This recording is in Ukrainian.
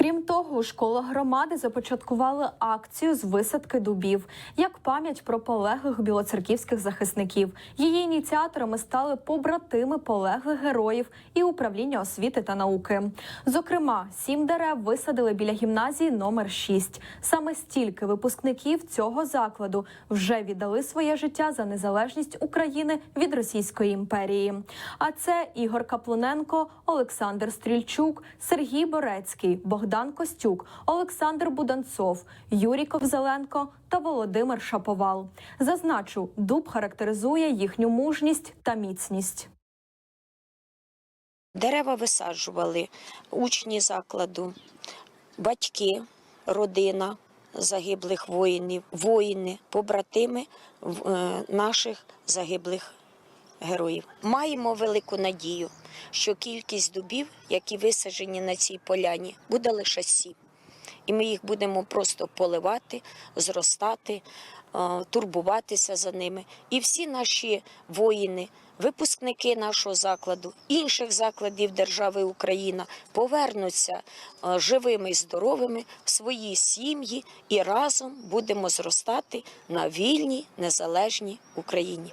Крім того, школа громади започаткували акцію з висадки дубів як пам'ять про полеглих білоцерківських захисників. Її ініціаторами стали побратими полеглих героїв і управління освіти та науки. Зокрема, сім дерев висадили біля гімназії номер 6. Саме стільки випускників цього закладу вже віддали своє життя за незалежність України від Російської імперії. А це Ігор Каплуненко, Олександр Стрільчук, Сергій Борецький, Богдан Костюк, Олександр Буданцов, Юрій Ковзеленко та Володимир Шаповал. Зазначу, дуб характеризує їхню мужність та міцність. Дерева висаджували учні закладу, батьки, родина загиблих воїнів, воїни, побратими е, наших загиблих героїв. Маємо велику надію, що кількість дубів, які висаджені на цій поляні, буде лише сім. І ми їх будемо просто поливати, зростати, е, турбуватися за ними. І всі наші воїни, випускники нашого закладу, інших закладів держави Україна повернуться е, живими і здоровими в свої сім'ї і разом будемо зростати на вільній незалежній Україні.